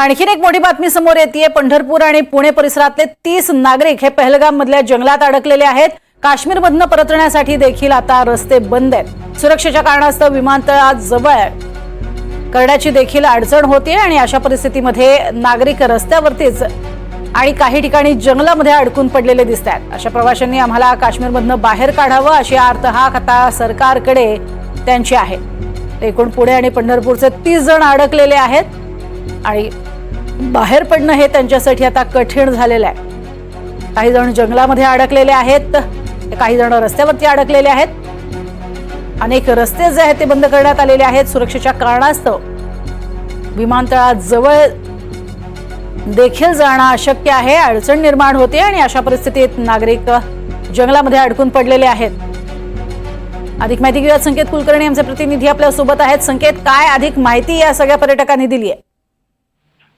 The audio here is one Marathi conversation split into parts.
आणखीन एक मोठी बातमी समोर येते पंढरपूर आणि पुणे परिसरातले तीस नागरिक हे पहलगाम मधल्या जंगलात अडकलेले आहेत. काश्मीरमधनं परतण्यासाठी देखील आता रस्ते बंद आहेत. सुरक्षेच्या कारणास्तव विमानतळात जवळ करण्याची देखील अडचण होते आणि अशा परिस्थितीमध्ये नागरिक रस्त्यावरतीच आणि काही ठिकाणी जंगलामध्ये अडकून पडलेले दिसत आहेत. अशा प्रवाशांनी आम्हाला काश्मीरमधनं बाहेर काढावं अशी आर्त हाक आता सरकारकडे त्यांची आहे. एकूण पुणे आणि पंढरपूरचे तीस जण अडकलेले आहेत. आणि बाहेर पडणं हे त्यांच्यासाठी आता कठीण झालेलं आहे. काही जण जंगलामध्ये अडकलेले आहेत काही जण रस्त्यावरती अडकलेले आहेत. अनेक रस्ते जे आहेत ते बंद करण्यात आलेले आहेत सुरक्षेच्या कारणास्तव. विमानतळाजवळ देखील जाणं अशक्य आहे अडचण निर्माण होते आणि अशा परिस्थितीत नागरिक जंगलामध्ये अडकून पडलेले आहेत. अधिक माहिती घेऊयात संकेत कुलकर्णी आमचे प्रतिनिधी आपल्यासोबत आहेत. संकेत काय अधिक माहिती या सगळ्या पर्यटकांनी दिली आहे?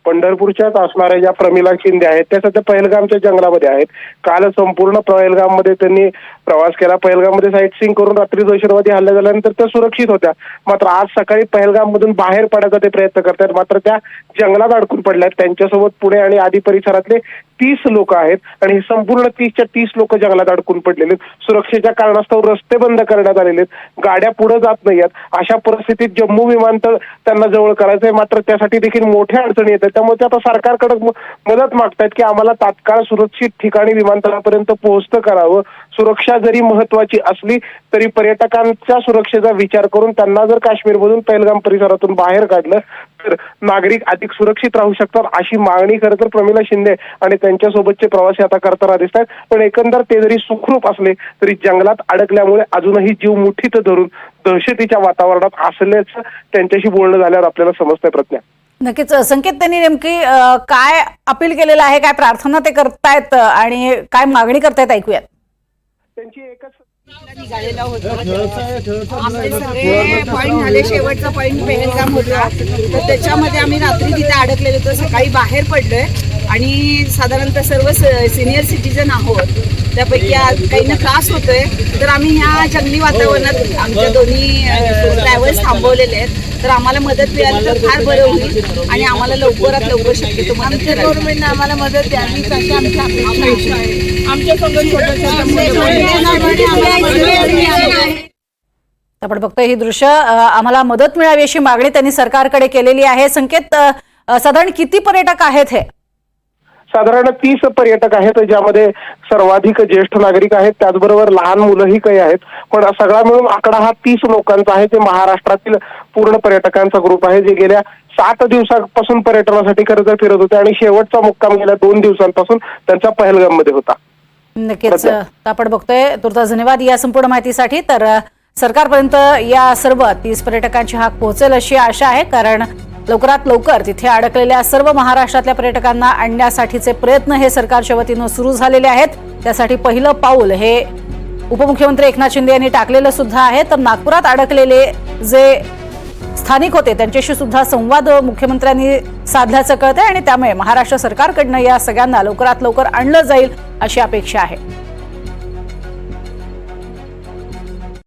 पंढरपूरच्याच असणाऱ्या ज्या प्रमिला शिंदे आहेत त्या सध्या पहलगामच्या जंगलामध्ये आहेत. काल संपूर्ण पहलगाममध्ये त्यांनी प्रवास केला. पहलगाममध्ये साईट सिंग करून रात्री दहशतवादी हल्ला झाल्यानंतर त्या सुरक्षित होत्या. मात्र आज सकाळी पहलगाममधून बाहेर पडायचा ते प्रयत्न करतात मात्र त्या जंगलात अडकून पडल्यात. त्यांच्यासोबत पुणे आणि आदी परिसरातले तीस लोक आहेत आणि हे संपूर्ण तीसच्या तीस लोक जंगलात अडकून पडलेले आहेत. सुरक्षेच्या कारणास्तव रस्ते बंद करण्यात आलेले आहेत. गाड्या पुढे जात नाहीत अशा परिस्थितीत जम्मू विमानतळ त्यांना जवळ करायचं आहे. मात्र त्यासाठी देखील मोठ्या अडचणी येतात त्यामुळे ते आता सरकारकडे मदत मागतायत की आम्हाला तात्काळ सुरक्षित ठिकाणी विमानतळापर्यंत पोहोचतं करावं. सुरक्षा जरी महत्वाची असली तरी पर्यटकांच्या सुरक्षेचा विचार करून त्यांना जर काश्मीरमधून पहलगाम परिसरातून बाहेर काढलं तर नागरिक अधिक सुरक्षित राहू शकतात अशी मागणी खरं तर प्रमिला शिंदे आणि त्यांच्यासोबतचे प्रवासी आता करताना दिसत आहेत पण एकंदर ते जरी सुखरूप असले तरी जंगलात अडकल्यामुळे अजूनही जीव मुठीत धरून दहशतीच्या वातावरणात असल्याचं त्यांच्याशी बोलणं झाल्यावर आपल्याला समजतंय प्रज्ञा. नक्कीच संकेत त्यांनी नेमकी काय अपील केलेलं आहे काय प्रार्थना ते करतायत आणि काय मागणी करतायत ऐकूयात. त्यांची एकच निघालेला होता. आमचे सगळे पॉईंट झाले शेवटचा पॉईंट पेहलगाम होता. तर त्याच्यामध्ये आम्ही रात्री तिथे अडकलेलो होतो. सकाळी बाहेर पडलोय. आणि साधारणतः सर्व सिनियर सिटीजन आहोत. त्यापैकी आज काहींना त्रास होतोय. तर आम्ही ह्या जंगली वातावरणात आमच्या दोन्ही ट्रॅव्हल्स थांबवलेले आहेत. तर आम्हाला मदत मिळाली तर फार बरं होईल. आणि आम्हाला लवकरात लवकर शक्यतो मदत गव्हर्नमेंटने आम्हाला मदत द्यावी आमच्या आपण बघतोय ही दृश्य आम्हाला मदत मिळावी अशी मागणी त्यांनी सरकारकडे केलेली आहे. संकेत साधारण किती पर्यटक आहेत हे? साधारण तीस पर्यटक आहेत ज्यामध्ये सर्वाधिक ज्येष्ठ नागरिक आहेत. त्याचबरोबर लहान मुलंही काही आहेत. पण सगळा मिळून आकडा हा तीस लोकांचा आहे. ते महाराष्ट्रातील पूर्ण पर्यटकांचा ग्रुप आहे. जे गेल्या सात दिवसापासून पर्यटनासाठी खरं तर फिरत होते आणि शेवटचा मुक्काम गेल्या दोन दिवसांपासून त्यांचा पहलगाममध्ये होता. नक्कीच आपण बघतोय. तुर्तास धन्यवाद या संपूर्ण माहितीसाठी. तर सरकारपर्यंत या सर्व तीस पर्यटकांची हाक पोहोचेल अशी आशा आहे. कारण लवकरात लवकर तिथे अडकलेल्या सर्व महाराष्ट्रातल्या पर्यटकांना आणण्यासाठीचे प्रयत्न हे सरकारच्या वतीनं सुरू झालेले आहेत. त्यासाठी पहिलं पाऊल हे उपमुख्यमंत्री एकनाथ शिंदे यांनी टाकलेलं सुद्धा आहे. तर नागपुरात अडकलेले जे स्थानिक होते त्यांच्याशी सुद्धा संवाद मुख्यमंत्र्यांनी साधल्याचं कळतंय आणि त्यामुळे महाराष्ट्र सरकारकडनं या सगळ्यांना लवकरात लवकर आणलं जाईल अशी अपेक्षा आहे.